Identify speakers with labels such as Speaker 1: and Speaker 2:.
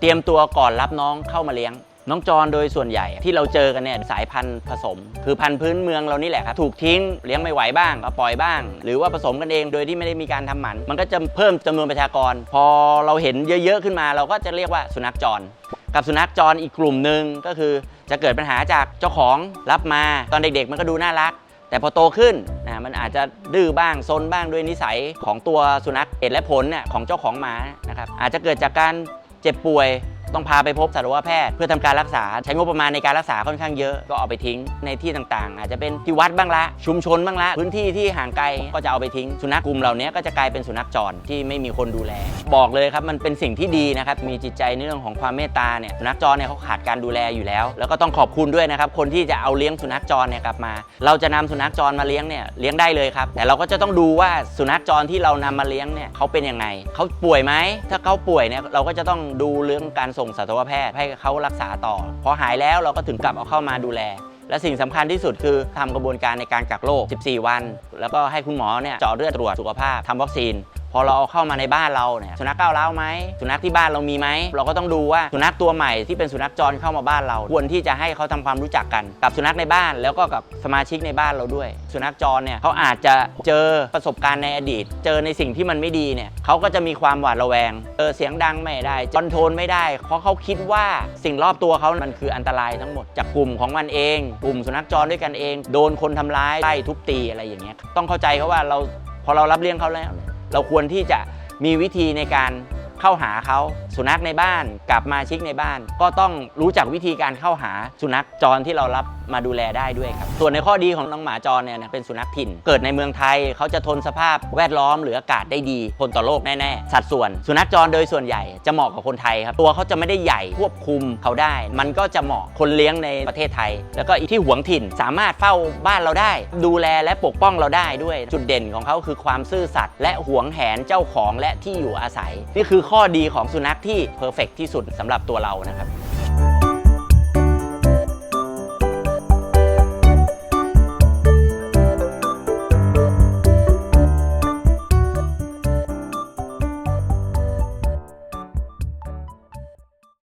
Speaker 1: เตรียมตัวก่อนรับน้องเข้ามาเลี้ยง น้องจรโดยส่วนใหญ่ที่เราเจอกันเนี่ยสายพันธุ์ผสม คือพันธุ์พื้นเมืองเรานี่แหละครับถูกทิ้งเลี้ยงไม่ไหวบ้างก็ปล่อยบ้าง หรือว่าผสมกันเองโดยที่ไม่ได้มีการทำหมัน มันก็จะเพิ่มจำนวนประชากร พอเราเห็นเยอะๆขึ้นมา เราก็จะเรียกว่าสุนัขจร กับสุนัขจรอีกกลุ่มหนึ่งก็คือจะเกิดปัญหาจากเจ้าของรับมาตอนเด็กๆ มันก็ดูน่ารักแต่พอโตขึ้นนะมันอาจจะดื้อบ้างซนบ้างด้วยนิสัยของตัวสุนัขเหตุและผลเนี่ยของเจ้าของหมานะครับอาจจะเกิดจากการ เจ็บป่วย ต้องพาไปพบสัตวแพทย์เพื่อทำการรักษา ใช้งบประมาณในการรักษาค่อนข้างเยอะก็เอาไปทิ้งในที่ต่างๆ อาจจะเป็นที่วัดบ้างละ ชุมชนบ้างละ พื้นที่ที่ห่างไกลก็จะเอาไปทิ้ง สุนัขกลุ่มเหล่านี้ก็จะกลายเป็นสุนัขจรที่ไม่มีคนดูแล บอกเลยครับมันเป็นสิ่งที่ดีนะครับมีจิตใจในเรื่องของความเมตตาเนี่ยสุนัขจรเนี่ยเขาขาดการดูแลอยู่แล้ว แล้วก็ต้องขอบคุณด้วยนะครับคนที่จะเอาเลี้ยงสุนัขจรเนี่ยกลับมา เราจะนำสุนัขจรมาเลี้ยงเนี่ยเลี้ยงได้เลยครับแต่เราก็จะต้องดูว่าสุนัขจรที่เรานำมาเลี้ยงเนี่ยเขาเป็นยังไงเขาป่วยไหมถ้าเขาป่วยเนี่ยเราก็จะต้องดูเรื่องการส่งสัตวแพทย์ให้เขารักษาต่อ พอหายแล้วเราก็ถึงกลับเอาเข้ามาดูแล และสิ่งสำคัญที่สุดคือทำกระบวนการในการกักโรค 14 วัน แล้วก็ให้คุณหมอเนี่ยเจาะเลือดตรวจสุขภาพทำวัคซีน พอเราเอาเข้ามาในบ้านเราเนี่ยสุนัขก้าวร้าวไหมสุนัขที่บ้านเรามีไหมเราก็ต้องดูว่าสุนัขตัวใหม่ที่เป็นสุนัขจรเข้ามาบ้านเรา ควรที่จะให้เขาทำความรู้จักกันกับสุนัขในบ้าน แล้วก็กับสมาชิกในบ้านเราด้วย สุนัขจรเนี่ยเขาอาจจะเจอประสบการณ์ในอดีต เจอในสิ่งที่มันไม่ดีเนี่ยเขาก็จะมีความหวาดระแวงเออเสียงดังไม่ได้คอนโทรลไม่ได้ เพราะเขาคิดว่าสิ่งรอบตัวเขามันคืออันตรายทั้งหมดจากกลุ่มของมันเอง กลุ่มสุนัขจรด้วยกันเอง โดนคนทำร้ายไล่ทุบตีอะไรอย่างเงี้ยต้องเข้าใจเขาว่าเราพอเรารับเลี้ยงเขาแล้ว เราควรที่จะมีวิธีในการ เข้าหาเขาสุนัขในบ้านกับมาชิกในบ้าน ก็ต้องรู้จักวิธีการเข้าหาสุนัขจรที่เรารับมาดูแลได้ด้วยครับ ส่วนในข้อดีของน้องหมาจรเนี่ยนะเป็นสุนัขถิ่น เกิดในเมืองไทยเขาจะทนสภาพแวดล้อมหรืออากาศได้ดีทนต่อโรคแน่ๆ สัดส่วน สุนัขจรโดยส่วนใหญ่จะเหมาะกับคนไทยครับตัวเขาจะไม่ได้ใหญ่ควบคุมเขาได้ มันก็จะเหมาะคนเลี้ยงในประเทศไทย แล้วก็อีกที่หวงถิ่นสามารถเฝ้าบ้านเราได้ ดูแลและปกป้องเราได้ด้วยจุดเด่นของเขาคือความซื่อสัตย์และหวงแหนเจ้าของและที่อยู่อาศัยนี่คือข้อดีของสุนัขที่เพอร์เฟกที่สุดสำหรับตัวเรานะครับ